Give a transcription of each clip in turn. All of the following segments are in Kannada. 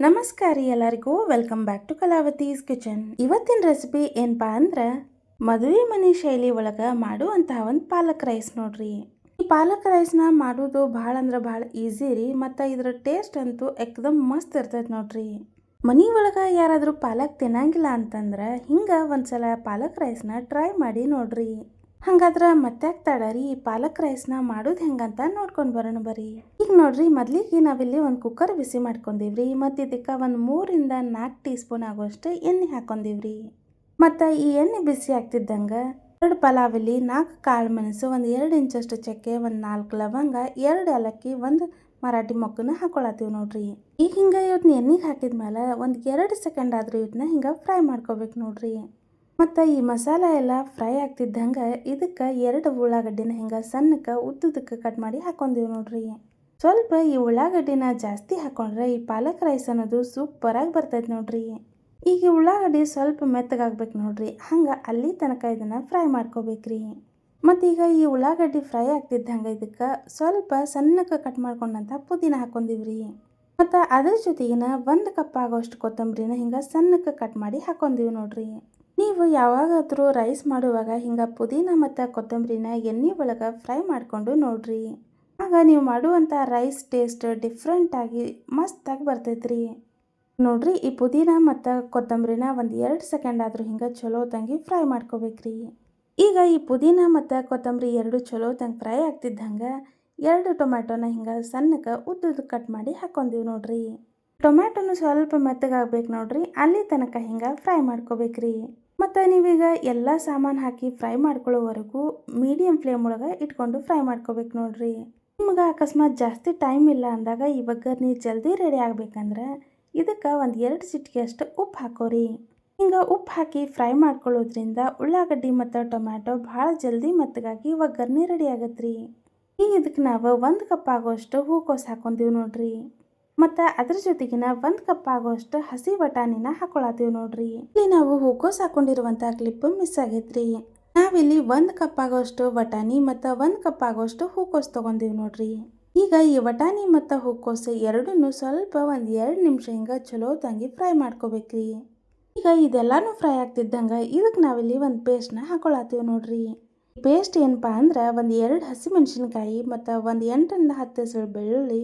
ನಮಸ್ಕಾರ ಎಲ್ಲರಿಗೂ. Welcome back to Kalavathi's kitchen ಇವತ್ತಿನ ರೆಸಿಪಿ ಏನಪ್ಪಾ ಅಂದ್ರೆ, ಮದುವೆ ಮನೆ ಶೈಲಿ ಒಳಗೆ ಮಾಡುವಂತಹ ಒಂದು ಪಾಲಕ್ ರೈಸ್ ನೋಡ್ರಿ. ಈ ಪಾಲಕ್ ರೈಸ್ನ ಮಾಡೋದು ಭಾಳ ಅಂದ್ರೆ ಭಾಳ ಈಸಿ ರೀ, ಮತ್ತು ಇದ್ರ ಟೇಸ್ಟ್ ಅಂತೂ ಎಕ್ದಮ್ ಮಸ್ತ್ ಇರ್ತೈತೆ ನೋಡ್ರಿ. ಮನೆ ಒಳಗೆ ಯಾರಾದರೂ ಪಾಲಕ್ ತಿನ್ನಂಗಿಲ್ಲ ಅಂತಂದ್ರೆ ಹಿಂಗೆ ಒಂದ್ಸಲ ಪಾಲಕ್ ರೈಸ್ನ ಟ್ರೈ ಮಾಡಿ ನೋಡ್ರಿ. ಹಂಗಾದ್ರೆ ಮತ್ತೆ ತಡ ರೀ ಪಾಲಕ್ ರೈಸ್ನ ಮಾಡೋದು ಹೆಂಗಂತ ನೋಡ್ಕೊಂಡು ಬರೋಣ ಬರಿ ಈಗ ನೋಡ್ರಿ, ಮೊದ್ಲಿಗೆ ನಾವಿಲ್ಲಿ ಒಂದು ಕುಕ್ಕರ್ ಬಿಸಿ ಮಾಡ್ಕೊಂಡಿವ್ರಿ. ಮತ್ತು ಇದಕ್ಕೆ ಒಂದು ಮೂರಿಂದ ನಾಲ್ಕು ಟೀ ಸ್ಪೂನ್ ಆಗುವಷ್ಟು ಎಣ್ಣೆ ಹಾಕೊಂಡಿವ್ರಿ. ಮತ್ತು ಈ ಎಣ್ಣೆ ಬಿಸಿ ಆಗ್ತಿದ್ದಂಗೆ ಎರಡು ಪಲಾವಿಲಿ ನಾಲ್ಕು ಕಾಳು ಮೆಣಸು, ಒಂದು ಎರಡು ಇಂಚಷ್ಟು ಚಕ್ಕೆ, ಒಂದು ನಾಲ್ಕು ಲವಂಗ, ಎರಡು ಏಲಕ್ಕಿ, ಒಂದು ಮರಾಠಿ ಮೊಕ್ಕನ ಹಾಕೊಳತ್ತೀವಿ ನೋಡ್ರಿ. ಈಗ ಹಿಂಗೆ ಇವತ್ತನ್ನ ಎಣ್ಣೆಗೆ ಹಾಕಿದ್ಮೇಲೆ ಒಂದು ಎರಡು ಸೆಕೆಂಡ್ ಆದರೂ ಇವತ್ತನ್ನ ಹಿಂಗೆ ಫ್ರೈ ಮಾಡ್ಕೋಬೇಕು ನೋಡ್ರಿ. ಮತ್ತು ಈ ಮಸಾಲ ಎಲ್ಲ ಫ್ರೈ ಆಗ್ತಿದ್ದಂಗೆ ಇದಕ್ಕೆ ಎರಡು ಉಳ್ಳಾಗಡ್ಡಿನ ಹಿಂಗೆ ಸಣ್ಣಕ್ಕೆ ಉದ್ದದಕ್ಕೆ ಕಟ್ ಮಾಡಿ ಹಾಕೊಂಡಿವಿ ನೋಡ್ರಿ. ಸ್ವಲ್ಪ ಈ ಉಳ್ಳಾಗಡ್ಡಿನ ಜಾಸ್ತಿ ಹಾಕೊಂಡ್ರೆ ಈ ಪಾಲಕ್ ರೈಸ್ ಅನ್ನೋದು ಸೂಪರಾಗಿ ಬರ್ತೈತೆ ನೋಡ್ರಿ. ಈಗ ಈ ಉಳ್ಳಾಗಡ್ಡಿ ಸ್ವಲ್ಪ ಮೆತ್ತಗಾಗ್ಬೇಕು ನೋಡ್ರಿ, ಹಂಗೆ ಅಲ್ಲಿ ತನಕ ಇದನ್ನು ಫ್ರೈ ಮಾಡ್ಕೋಬೇಕ್ರಿ. ಮತ್ತೀಗ ಈ ಉಳ್ಳಾಗಡ್ಡಿ ಫ್ರೈ ಆಗ್ತಿದ್ದಂಗೆ ಇದಕ್ಕೆ ಸ್ವಲ್ಪ ಸಣ್ಣಕ್ಕೆ ಕಟ್ ಮಾಡ್ಕೊಂಡಂಥ ಪುದೀನ ಹಾಕೊಂಡಿವ್ರಿ ಮತ್ತು ಅದ್ರ ಜೊತೆಗಿನ ಒಂದು ಕಪ್ ಆಗೋಷ್ಟು ಕೊತ್ತಂಬರಿನ ಹಿಂಗೆ ಸಣ್ಣಕ್ಕೆ ಕಟ್ ಮಾಡಿ ಹಾಕೊಂಡಿವಿ ನೋಡ್ರಿ. ನೀವು ಯಾವಾಗಾದರೂ ರೈಸ್ ಮಾಡುವಾಗ ಹಿಂಗೆ ಪುದೀನ ಮತ್ತು ಕೊತ್ತಂಬರಿನ ಎಣ್ಣೆ ಒಳಗೆ ಫ್ರೈ ಮಾಡಿಕೊಂಡು ನೋಡ್ರಿ. ಆಗ ನೀವು ಮಾಡುವಂಥ ರೈಸ್ ಟೇಸ್ಟ್ ಡಿಫ್ರೆಂಟಾಗಿ ಮಸ್ತಾಗಿ ಬರ್ತೈತ್ರಿ. ನೋಡ್ರಿ, ಈ ಪುದೀನ ಮತ್ತು ಕೊತ್ತಂಬರಿನ ಒಂದು ಎರಡು ಸೆಕೆಂಡ್ ಆದರೂ ಹಿಂಗೆ ಚಲೋ ತಂಗಿ ಫ್ರೈ ಮಾಡ್ಕೋಬೇಕ್ರಿ. ಈಗ ಈ ಪುದೀನ ಮತ್ತು ಕೊತ್ತಂಬರಿ ಎರಡು ಚಲೋ ತಂಗಿ ಫ್ರೈ ಆಗ್ತಿದ್ದಂಗೆ ಎರಡು ಟೊಮ್ಯಾಟೊನ ಹಿಂಗೆ ಸಣ್ಣಕ್ಕೆ ಉದ್ದುದ್ದು ಕಟ್ ಮಾಡಿ ಹಾಕೊಂದೀವಿ ನೋಡ್ರಿ. ಟೊಮ್ಯಾಟೊನು ಸ್ವಲ್ಪ ಮೆತ್ತಗಾಗ್ಬೇಕು ನೋಡ್ರಿ, ಅಲ್ಲಿ ತನಕ ಹಿಂಗೆ ಫ್ರೈ ಮಾಡ್ಕೋಬೇಕ್ರಿ. ಮತ್ತು ನೀವೀಗ ಎಲ್ಲ ಸಾಮಾನು ಹಾಕಿ ಫ್ರೈ ಮಾಡ್ಕೊಳ್ಳೋವರೆಗೂ ಮೀಡಿಯಮ್ ಫ್ಲೇಮ್ ಒಳಗೆ ಇಟ್ಕೊಂಡು ಫ್ರೈ ಮಾಡ್ಕೋಬೇಕು ನೋಡ್ರಿ. ನಿಮ್ಗೆ ಅಕಸ್ಮಾತ್ ಜಾಸ್ತಿ ಟೈಮ್ ಇಲ್ಲ ಅಂದಾಗ ಈ ನೀವು ಜಲ್ದಿ ರೆಡಿ ಆಗಬೇಕಂದ್ರೆ ಇದಕ್ಕೆ ಒಂದು ಎರಡು ಚಿಟಿಕೆ ಅಷ್ಟು ಉಪ್ಪು ಹಾಕೋರಿ. ಹಿಂಗೆ ಉಪ್ಪು ಹಾಕಿ ಫ್ರೈ ಮಾಡ್ಕೊಳ್ಳೋದ್ರಿಂದ ಉಳ್ಳಾಗಡ್ಡಿ ಮತ್ತು ಟೊಮ್ಯಾಟೊ ಭಾಳ ಜಲ್ದಿ ಮೆತ್ತಗಾಗಿ ಒಗ್ಗರ್ನಿ ರೆಡಿ ಆಗತ್ತೆ ರೀ ಈಗ ಇದಕ್ಕೆ ನಾವು ಒಂದು ಕಪ್ ಆಗೋಷ್ಟು ಹೂಕೋಸು ಹಾಕೊಂತೀವಿ ನೋಡ್ರಿ. ಮತ್ತು ಅದ್ರ ಜೊತೆಗಿನ ಒಂದು ಕಪ್ ಆಗೋಷ್ಟು ಹಸಿ ಬಟಾಣಿನ ಹಾಕೊಳತ್ತೀವಿ ನೋಡ್ರಿ. ಇಲ್ಲಿ ನಾವು ಹೂಕೋಸ್ ಹಾಕೊಂಡಿರುವಂಥ ಕ್ಲಿಪ್ ಮಿಸ್ ಆಗೈತ್ರಿ. ನಾವಿಲ್ಲಿ ಒಂದು ಕಪ್ ಆಗೋಷ್ಟು ಬಟಾಣಿ ಮತ್ತು ಒಂದು ಕಪ್ ಆಗೋಷ್ಟು ಹೂಕೋಸ್ ತೊಗೊಂಡಿವಿ ನೋಡ್ರಿ. ಈಗ ಈ ಬಟಾಣಿ ಮತ್ತು ಹೂಕೋಸ್ ಎರಡನ್ನೂ ಸ್ವಲ್ಪ ಒಂದು ಎರಡು ನಿಮಿಷ ಹಿಂಗೆ ಚಲೋ ತಂಗಿ ಫ್ರೈ ಮಾಡ್ಕೋಬೇಕ್ರಿ. ಈಗ ಇದೆಲ್ಲಾನು ಫ್ರೈ ಆಗ್ತಿದ್ದಂಗೆ ಇದಕ್ಕೆ ನಾವಿಲ್ಲಿ ಒಂದು ಪೇಸ್ಟ್ನ ಹಾಕೊಳತ್ತೀವಿ ನೋಡ್ರಿ. ಪೇಸ್ಟ್ ಏನಪ್ಪ ಅಂದ್ರೆ ಒಂದು ಎರಡು ಹಸಿಮೆಣಸಿನ್ಕಾಯಿ ಮತ್ತು ಒಂದು ಎಂಟರಿಂದ ಹತ್ತು ಹೆಸರು ಬೆಳ್ಳುಳ್ಳಿ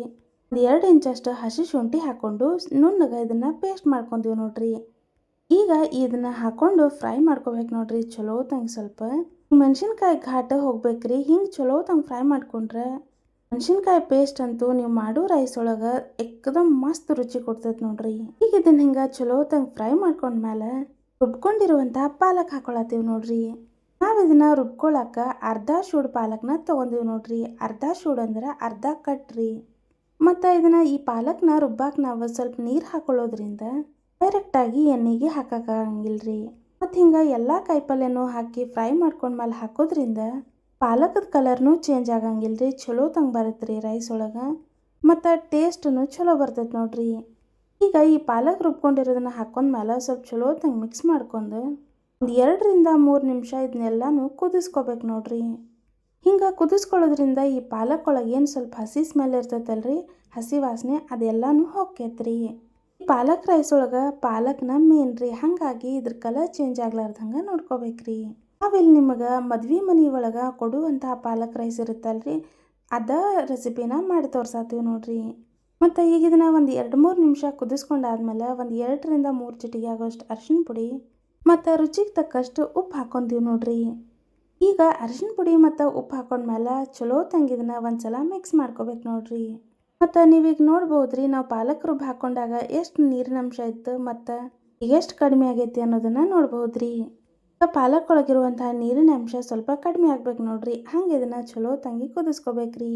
ಒಂದು ಎರಡು ಇಂಚಷ್ಟು ಹಸಿ ಶುಂಠಿ ಹಾಕ್ಕೊಂಡು ನುಣ್ಣಗೆ ಇದನ್ನು ಪೇಸ್ಟ್ ಮಾಡ್ಕೊಂತೀವಿ ನೋಡ್ರಿ. ಈಗ ಇದನ್ನು ಹಾಕ್ಕೊಂಡು ಫ್ರೈ ಮಾಡ್ಕೋಬೇಕು ನೋಡ್ರಿ. ಚಲೋ ತಂಗೆ ಸ್ವಲ್ಪ. ಮೆಣಸಿನ್ಕಾಯಿ ಘಾಟ ಹೋಗ್ಬೇಕ್ರಿ. ಹಿಂಗೆ ಚಲೋ ತಂಗೆ ಫ್ರೈ ಮಾಡ್ಕೊಂಡ್ರೆ ಮೆಣಸಿನ್ಕಾಯಿ ಪೇಸ್ಟ್ ಅಂತೂ ನೀವು ಮಾಡೋ ರೈಸ್ ಒಳಗೆ ಎಕ್ದಮ್ ಮಸ್ತ್ ರುಚಿ ಕೊಡ್ತೈತೆ ನೋಡ್ರಿ. ಈಗ ಇದನ್ನ ಹಿಂಗೆ ಚಲೋ ತಂಗೆ ಫ್ರೈ ಮಾಡ್ಕೊಂಡ್ಮೇಲೆ ರುಬ್ಕೊಂಡಿರುವಂಥ ಪಾಲಕ್ ಹಾಕೊಳತ್ತೀವಿ ನೋಡ್ರಿ. ನಾವು ಇದನ್ನ ರುಬ್ಕೊಳಕ್ಕೆ ಅರ್ಧ ಶೂಡ್ ಪಾಲಕ್ನ ತೊಗೊಂಡಿವಿ ನೋಡ್ರಿ. ಅರ್ಧ ಶೂಡ್ ಅಂದ್ರೆ ಅರ್ಧ ಕಟ್ರಿ. ಮತ್ತು ಇದನ್ನು ಈ ಪಾಲಕ್ನ ರುಬ್ಬಾಕ ನಾವು ಸ್ವಲ್ಪ ನೀರು ಹಾಕೊಳ್ಳೋದ್ರಿಂದ ಡೈರೆಕ್ಟಾಗಿ ಎಣ್ಣೆಗೆ ಹಾಕೋಕ್ಕಾಗಂಗಿಲ್ಲ ರೀ ಮತ್ತು ಹಿಂಗೆ ಎಲ್ಲ ಕಾಯಿಪಲ್ಯನೂ ಹಾಕಿ ಫ್ರೈ ಮಾಡ್ಕೊಂಡ್ಮೇಲೆ ಹಾಕೋದ್ರಿಂದ ಪಾಲಕದ ಕಲರ್ನೂ ಚೇಂಜ್ ಆಗಂಗಿಲ್ಲ ರೀ ಚಲೋ ತಂಗೆ ಬರುತ್ತೆ ರೀ ರೈಸ್ ಒಳಗೆ. ಮತ್ತು ಟೇಸ್ಟೂ ಚಲೋ ಬರ್ತೈತೆ ನೋಡ್ರಿ. ಈಗ ಈ ಪಾಲಕ್ ರುಬ್ಕೊಂಡಿರೋದನ್ನ ಹಾಕೊಂಡ್ಮೇಲೆ ಸ್ವಲ್ಪ ಚಲೋ ತಂಗೆ ಮಿಕ್ಸ್ ಮಾಡ್ಕೊಂಡು ಒಂದು ಎರಡರಿಂದ ಮೂರು ನಿಮಿಷ ಇದನ್ನೆಲ್ಲನೂ ಕುದಿಸ್ಕೋಬೇಕು ನೋಡ್ರಿ. ಹಿಂಗೆ ಕುದಿಸ್ಕೊಳ್ಳೋದ್ರಿಂದ ಈ ಪಾಲಕ್ ಒಳಗೆ ಏನು ಸ್ವಲ್ಪ ಹಸಿ ಸ್ಮೆಲ್ ಇರ್ತೈತಲ್ರಿ? ಹಸಿ ವಾಸನೆ ಅದೆಲ್ಲನೂ ಹೋಗ್ತೈತ್ರಿ. ಪಾಲಕ್ ರೈಸ್ ಒಳಗೆ ಪಾಲಕ್ನ ಮೇನ್ ರೀ. ಹಾಗಾಗಿ ಇದ್ರ ಕಲರ್ ಚೇಂಜ್ ಆಗ್ಲಾರ್ದಂಗೆ ನೋಡ್ಕೋಬೇಕ್ರಿ. ನಾವಿಲ್ಲಿ ನಿಮಗೆ ಮದ್ವೆ ಮನೆ ಒಳಗೆ ಕೊಡುವಂಥ ಪಾಲಕ್ ರೈಸ್ ಇರುತ್ತಲ್ರಿ? ಅದ ರೆಸಿಪಿನ ಮಾಡಿ ತೋರ್ಸಾತೀವಿ ನೋಡ್ರಿ. ಮತ್ತು ಈಗ ಇದನ್ನು ಒಂದು ಎರಡು ಮೂರು ನಿಮಿಷ ಕುದಿಸ್ಕೊಂಡಾದ್ಮೇಲೆ ಒಂದು ಎರಡರಿಂದ ಮೂರು ಚಿಟಿಗೆ ಆಗೋಷ್ಟು ಅರ್ಶಿನ ಪುಡಿ ಮತ್ತು ರುಚಿಗೆ ತಕ್ಕಷ್ಟು ಉಪ್ಪು ಹಾಕ್ಕೊಂತೀವಿ ನೋಡ್ರಿ. ಈಗ ಅರಿಶಿನ ಪುಡಿ ಮತ್ತು ಉಪ್ಪು ಹಾಕೊಂಡ್ಮೇಲೆ ಚಲೋ ತಂಗಿದನ್ನ ಒಂದು ಸಲ ಮಿಕ್ಸ್ ಮಾಡ್ಕೋಬೇಕು ನೋಡ್ರಿ. ಮತ್ತು ನೀವೀಗ ನೋಡ್ಬೋದು ರೀ ನಾವು ಪಾಲಕ್ ರುಬ್ಬ ಹಾಕೊಂಡಾಗ ಎಷ್ಟು ನೀರಿನ ಅಂಶ ಇತ್ತು ಮತ್ತು ಎಷ್ಟು ಕಡಿಮೆ ಆಗೈತಿ ಅನ್ನೋದನ್ನು ನೋಡ್ಬೋದು ರೀ ಪಾಲಕ್ ಒಳಗಿರುವಂತಹ ನೀರಿನ ಅಂಶ ಸ್ವಲ್ಪ ಕಡಿಮೆ ಆಗ್ಬೇಕು ನೋಡ್ರಿ. ಹಂಗೆ ಇದನ್ನು ಚಲೋ ತಂಗಿ ಕುದಿಸ್ಕೋಬೇಕ್ರಿ.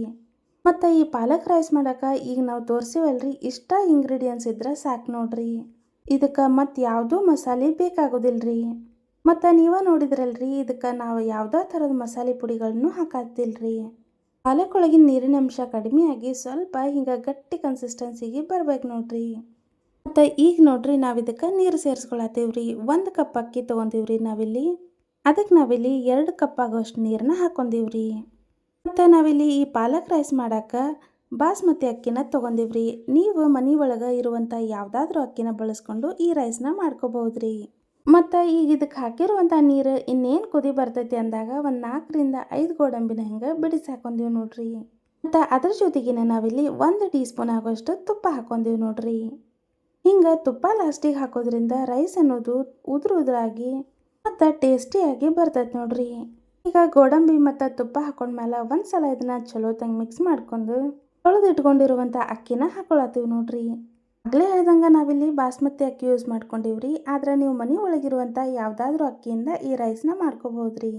ಮತ್ತು ಈ ಪಾಲಕ್ ರೈಸ್ ಮಾಡೋಕೆ ಈಗ ನಾವು ತೋರಿಸಿವಲ್ರಿ ಇಷ್ಟ ಇಂಗ್ರೀಡಿಯೆಂಟ್ಸ್ ಇದ್ರೆ ಸಾಕು ನೋಡ್ರಿ. ಇದಕ್ಕೆ ಮತ್ತು ಯಾವುದೂ ಮಸಾಲೆ ಬೇಕಾಗೋದಿಲ್ಲ ರೀ ಮತ್ತು ನೀವೇ ನೋಡಿದ್ರಲ್ರಿ ಇದಕ್ಕೆ ನಾವು ಯಾವುದೋ ಥರದ ಮಸಾಲೆ ಪುಡಿಗಳನ್ನು ಹಾಕತ್ತಿಲ್ರಿ. ಪಾಲಕ್ ಒಳಗಿನ ನೀರಿನ ಅಂಶ ಕಡಿಮೆಯಾಗಿ ಸ್ವಲ್ಪ ಹಿಂಗೆ ಗಟ್ಟಿ ಕನ್ಸಿಸ್ಟೆನ್ಸಿಗೆ ಬರ್ಬೇಕು ನೋಡ್ರಿ. ಮತ್ತು ಈಗ ನೋಡ್ರಿ ನಾವು ಇದಕ್ಕೆ ನೀರು ಸೇರಿಸ್ಕೊಳತ್ತೀವ್ರಿ. ಒಂದು ಕಪ್ ಅಕ್ಕಿ ತೊಗೊಂತೀವ್ರಿ ನಾವಿಲ್ಲಿ. ಅದಕ್ಕೆ ನಾವಿಲ್ಲಿ ಎರಡು ಕಪ್ ಆಗೋಷ್ಟು ನೀರನ್ನ ಹಾಕ್ಕೊಂಡೀವಿ ರೀ ಮತ್ತು ನಾವಿಲ್ಲಿ ಈ ಪಾಲಕ್ ರೈಸ್ ಮಾಡಕ್ಕೆ ಬಾಸ್ಮತಿ ಅಕ್ಕಿನ ತೊಗೊಂಡಿವ್ರಿ ನೀವು ಮನೆ ಒಳಗೆ ಇರುವಂಥ ಯಾವುದಾದ್ರೂ ಅಕ್ಕಿನ ಬಳಸ್ಕೊಂಡು ಈ ರೈಸ್ನ ಮಾಡ್ಕೋಬಹುದ್ರಿ. ಮತ್ತು ಈಗ ಇದಕ್ಕೆ ಹಾಕಿರುವಂಥ ನೀರು ಇನ್ನೇನು ಕುದಿ ಬರ್ತೈತಿ ಅಂದಾಗ ಒಂದು ನಾಲ್ಕರಿಂದ ಐದು ಗೋಡಂಬಿನ ಹಿಂಗೆ ಬಿಡಿಸಿ ಹಾಕೊಂಡೀವಿ ನೋಡ್ರಿ. ಮತ್ತು ಅದ್ರ ಜೊತೆಗಿನ ನಾವಿಲ್ಲಿ ಒಂದು ಟೀ ಸ್ಪೂನ್ ಆಗೋಷ್ಟು ತುಪ್ಪ ಹಾಕೊಂಡೀವಿ ನೋಡ್ರಿ. ಹಿಂಗೆ ತುಪ್ಪ ಲಾಸ್ಟಿಗೆ ಹಾಕೋದ್ರಿಂದ ರೈಸ್ ಅನ್ನೋದು ಉದುರು ಉದುರಾಗಿ ಮತ್ತು ಟೇಸ್ಟಿಯಾಗಿ ಬರ್ತೈತೆ ನೋಡ್ರಿ. ಈಗ ಗೋಡಂಬಿ ಮತ್ತು ತುಪ್ಪ ಹಾಕೊಂಡ್ಮೇಲೆ ಒಂದು ಸಲ ಇದನ್ನ ಚಲೋ ತಂಗೆ ಮಿಕ್ಸ್ ಮಾಡ್ಕೊಂಡು ತೊಳೆದಿಟ್ಕೊಂಡಿರುವಂಥ ಅಕ್ಕಿನ ಹಾಕೊಳತ್ತೀವಿ ನೋಡ್ರಿ. ಆಗಲೇ ಹೇಳ್ದಂಗೆ ನಾವಿಲ್ಲಿ ಬಾಸ್ಮತಿ ಅಕ್ಕಿ ಯೂಸ್ ಮಾಡ್ಕೊಂಡಿವ್ರಿ. ಆದ್ರೆ ನೀವು ಮನೆ ಒಳಗಿರುವಂಥ ಯಾವುದಾದ್ರೂ ಅಕ್ಕಿಯಿಂದ ಈ ರೈಸ್ನ ಮಾಡ್ಕೋಬೋದ್ರಿ.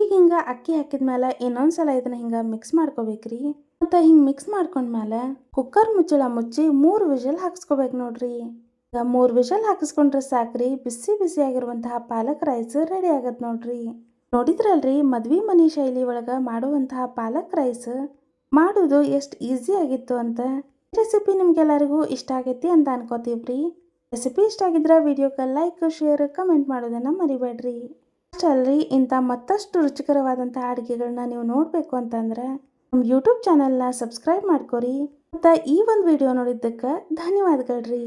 ಈಗ ಹಿಂಗೆ ಅಕ್ಕಿ ಹಾಕಿದ್ಮೇಲೆ ಇನ್ನೊಂದು ಸಲ ಇದನ್ನ ಹಿಂಗೆ ಮಿಕ್ಸ್ ಮಾಡ್ಕೋಬೇಕ್ರಿ. ಮತ್ತು ಹಿಂಗೆ ಮಿಕ್ಸ್ ಮಾಡ್ಕೊಂಡ್ಮೇಲೆ ಕುಕ್ಕರ್ ಮುಚ್ಚಳ ಮುಚ್ಚಿ ಮೂರು ವಿಷಲ್ ಹಾಕ್ಸ್ಕೋಬೇಕು ನೋಡ್ರಿ. ಈಗ ಮೂರು ವಿಷಲ್ ಹಾಕಿಸ್ಕೊಂಡ್ರೆ ಸಾಕ್ರಿ, ಬಿಸಿ ಬಿಸಿ ಆಗಿರುವಂತಹ ಪಾಲಕ್ ರೈಸ್ ರೆಡಿ ಆಗತ್ತೆ ನೋಡ್ರಿ. ನೋಡಿದ್ರಲ್ರಿ ಮದ್ವೆ ಮನೆ ಶೈಲಿ ಒಳಗೆ ಮಾಡುವಂತಹ ಪಾಲಕ್ ರೈಸ್ ಮಾಡೋದು ಎಷ್ಟು ಈಸಿ ಆಗಿತ್ತು ಅಂತ. ರೆಸಿಪಿ ನಿಮ್ಗೆಲ್ಲರಿಗೂ ಇಷ್ಟ ಆಗೈತಿ ಅಂತ ಅನ್ಕೋತೀವ್ರಿ ರೆಸಿಪಿ ಇಷ್ಟ ಆಗಿದ್ರೆ ವಿಡಿಯೋಗೆ ಲೈಕ್, ಶೇರ್, ಕಮೆಂಟ್ ಮಾಡೋದನ್ನು ಮರಿಬೇಡ್ರಿ. ಅಷ್ಟಲ್ರಿ, ಇಂಥ ಮತ್ತಷ್ಟು ರುಚಿಕರವಾದಂಥ ಅಡುಗೆಗಳನ್ನ ನೀವು ನೋಡಬೇಕು ಅಂತಂದ್ರೆ ನಮ್ಮ ಯೂಟ್ಯೂಬ್ ಚಾನಲ್ನ ಸಬ್ಸ್ಕ್ರೈಬ್ ಮಾಡ್ಕೊರಿ. ಮತ್ತು ಈ ಒಂದು ವಿಡಿಯೋ ನೋಡಿದ್ದಕ್ಕೆ ಧನ್ಯವಾದಗಳ್ರಿ.